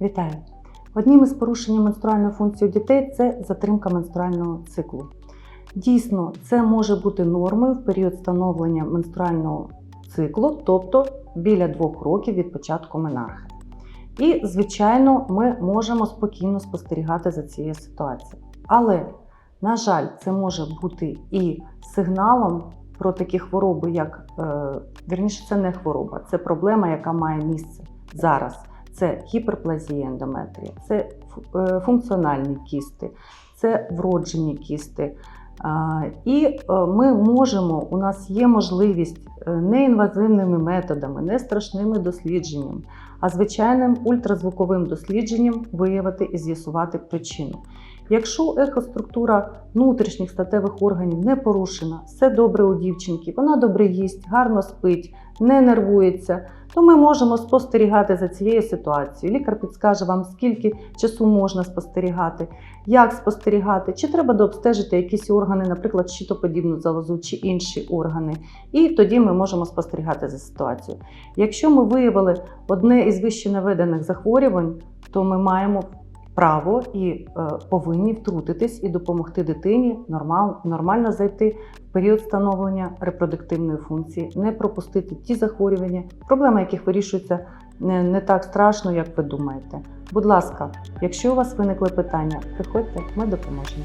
Вітаю! Одним із порушень менструальної функції у дітей це затримка менструального циклу. Дійсно, це може бути нормою в період становлення менструального циклу, тобто біля двох років від початку менархи. І, звичайно, ми можемо спокійно спостерігати за цією ситуацією. Але, на жаль, це може бути і сигналом про такі хвороби, як е, вірніше, це не хвороба, це проблема, яка має місце зараз. Це гіперплазія ендометрія, це е, функціональні кісти, це вроджені кісти. І е, ми можемо, у нас є можливість е, неінвазивними методами, не страшними дослідженням, а звичайним ультразвуковим дослідженням виявити і з'ясувати причину. Якщо ехоструктура внутрішніх статевих органів не порушена, все добре у дівчинки, вона добре їсть, гарно спить, не нервується, то ми можемо спостерігати за цією ситуацією. Лікар підскаже вам, скільки часу можна спостерігати, як спостерігати, чи треба дообстежити якісь органи, наприклад, щитоподібну залозу чи інші органи. І тоді ми можемо спостерігати за ситуацією. Якщо ми виявили одне із вище наведених захворювань, то ми маємо право і е, повинні втрутитись і допомогти дитині нормал, нормально зайти в період становлення репродуктивної функції, не пропустити ті захворювання, проблеми яких вирішуються не так страшно, як ви думаєте. Будь ласка, якщо у вас виникли питання, приходьте, ми допоможемо.